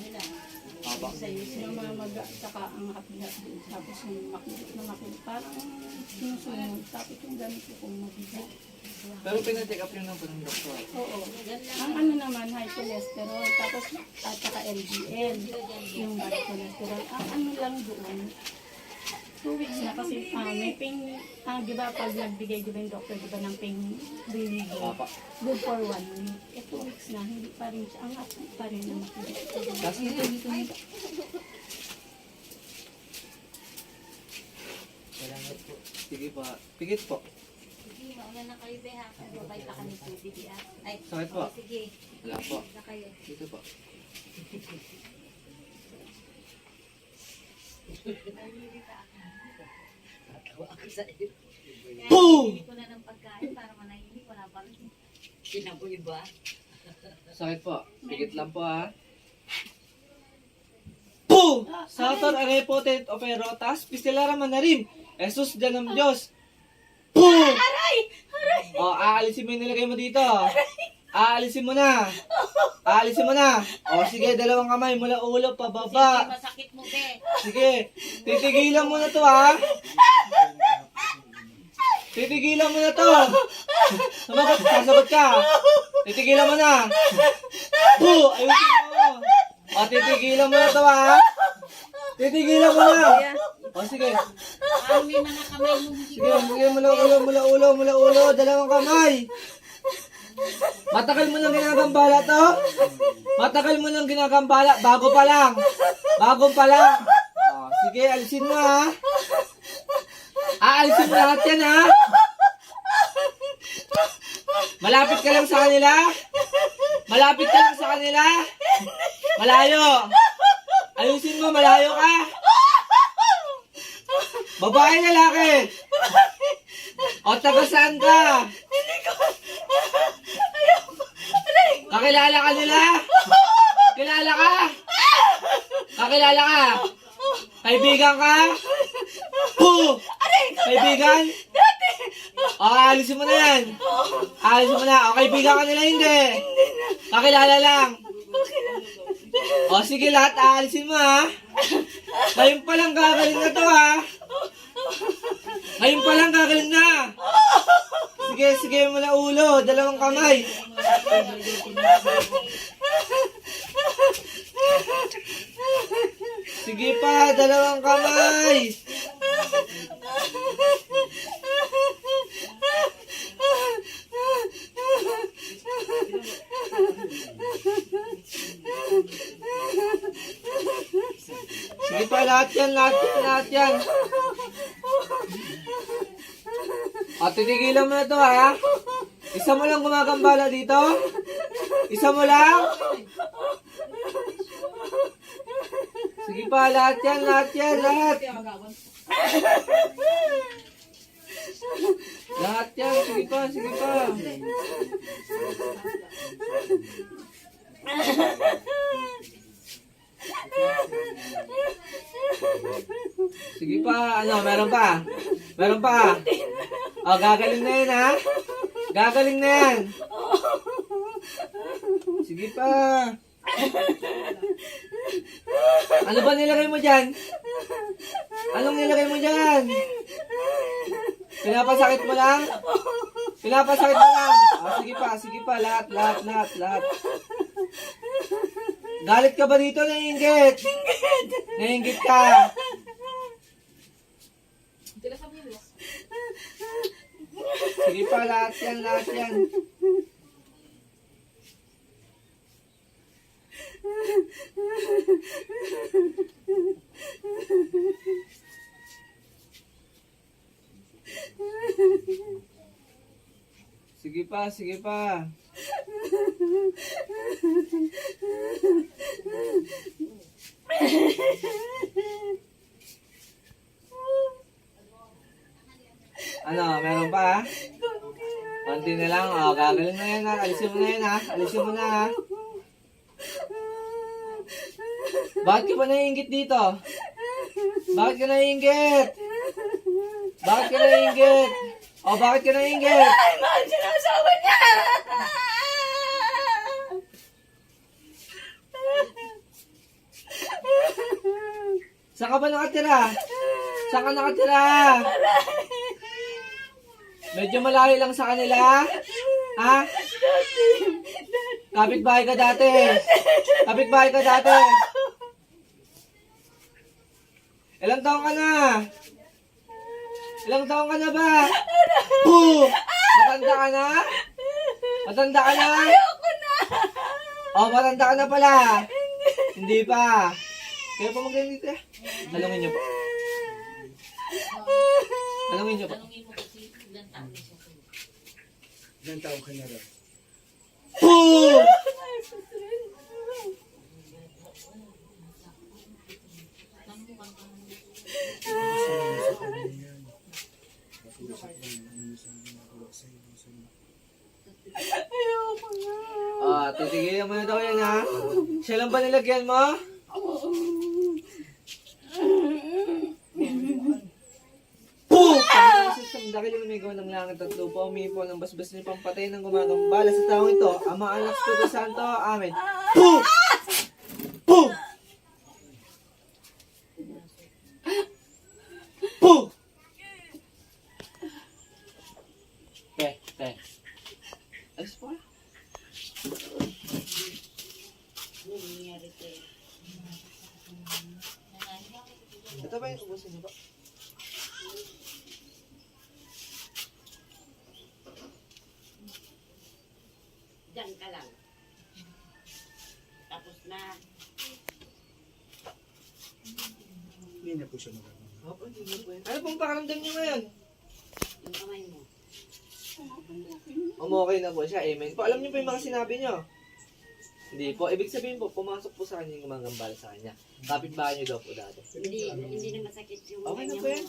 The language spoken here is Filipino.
nila. Aba. Sa'yo, namamaga, saka ang hapi-hapi. Tapos yung makilit na makilit. Parang sinusunod. Tapos yung ganito kong mabigat. Pero pinacheck up yun ng ng doktor. Oo. Ang ano naman, high cholesterol. Tapos at saka LDL. Yung bad cholesterol. Ang ano lang doon, two weeks na kasi ah, may pain, ah, di ba pag nagbigay di ba yung doctor, di ba ng pain relief, Apa. good for one week. Eh, two weeks na, hindi pa rin siya, angat pa rin makilit. Tapos dito, dito, dito. Salamat po. Sige pa. Pigit po. Sige, mauna na kayo, be, ha? Babay pa kami tubig, ha? Ay, Sakit po. oh, sige. Wala po. Na kayo. Dito po. Boom! Hindi ko na ng pagkain para manahimik. Wala pa rin. Sinaboy ba? Sakit po. Pigit lang po ha. Boom! Sator are potent operotas, pistilara manarim. Jesus dyan ng Diyos. Boom! Aray! Aray! O, aalisin mo yung nilagay mo dito. Aalisin mo na. Aalisin mo na. O, sige, dalawang kamay mula ulo pababa. Sige, masakit mo, be. Sige, titigilan mo na to ha. Titigilan mo na to. Sumagot, sasagot ka. Titigilan mo na. Bu, ayusin mo. O, titigilan mo na to ha. Titigilan mo na. O, sige. Ang may kamay mo Sige, sige, mula ulo, mula ulo, mula ulo. Dalawang kamay. Matagal mo nang ginagambala to? Matagal mo nang ginagambala. Bago pa lang. Bago pa lang. O, sige, alisin mo ha. Aalisin mo lahat yan ha. Malapit ka lang sa kanila. Malapit ka lang sa kanila. Malayo. Ayusin mo, malayo ka. Babae, lalaki. O, taga saan ka? Kakilala ka nila? Kilala ka? Kakilala ka? Kaibigan ka? Hu! Kaibigan? O, alisin mo na yan. Alisin mo na. O, kaibigan ka nila hindi. Kakilala lang. O, sige lahat. Aalisin mo ha. Ngayon pa lang gagaling na to ha. Ngayon pa lang gagaling na. Sige, sige mula ulo. Dalawang kamay. Sige pa, dalawang kamay. Lahat yan, lahat yan, lahat yan. At titigilan mo na to ha. Isa mo lang gumagambala dito. Isa mo lang. Sige pa, lahat yan, lahat yan, lahat. Lahat yan, sige pa, sige pa. Sige pa, ano, meron pa? Meron pa? O, gagaling na yan, ha? Gagaling na yan. Sige pa. Ano ba nilagay mo dyan? Anong nilagay mo dyan? Pinapasakit mo lang? Pinapasakit mo lang? O, sige pa, sige pa, lahat, lahat, lahat, lahat. Galit ka ba dito? Naiingit? Naiingit ka? Sige pa, lahat yan, lahat yan. Pa, sige pa. Ano, meron pa? Konti na lang. O, gagaling na yan ha. Alisin mo na yan ha. Alisin mo na ha. Bakit ka pa naiingit dito? Bakit ka naiingit? Bakit ka naiingit? O, bakit ka naiingit? Ay, mahal siya ng asawa niya! Saan ka ba nakatira? Saan ka nakatira? Medyo malayo lang sa kanila? Ha? Kapit-bahay ka dati. Kapit-bahay ka dati. Ilang taong ka na? Ilang taong ka na ba? Puh! Matanda ka na? Matanda ka na? Ayoko na! Oh, matanda ka na pala. Hindi pa. Kaya pa magaling dito eh. Talungin niyo po. Talungin niyo po. Tanungin mo kasi ilan taong ka na rin? Puh! Tanong mo kang Nakuusap lang. Ano sa nagawa sa'yo? Sa'yo. Ayoko na! Ah, titigilan mo na daw yan ha. Siya lang ba nilagyan mo? Puh! Sa dahil yung umigaw ng langit at lupa, umipo ng basbas ni pampatay ng gumagambala sa taong ito. Ama, anak, Espiritu Santo. Amen. Puh! Puh! Puh! Te, te. Alis po. Ito ba yung ubusin niyo ba? Diyan ka lang. Tapos na. Hindi na po siya magagawa. Opo, hindi niyo po yan. Ano pong pakiramdam niyo ngayon? Yung kamay mo. Umokay na po siya, amen po. Alam niyo po yung mga sinabi niyo? Hindi po. Ibig sabihin po, pumasok po sa kanya yung gumagambala sa kanya. Kapit bahay niyo daw po dati. Hindi, hindi na masakit yung Okay na po yan.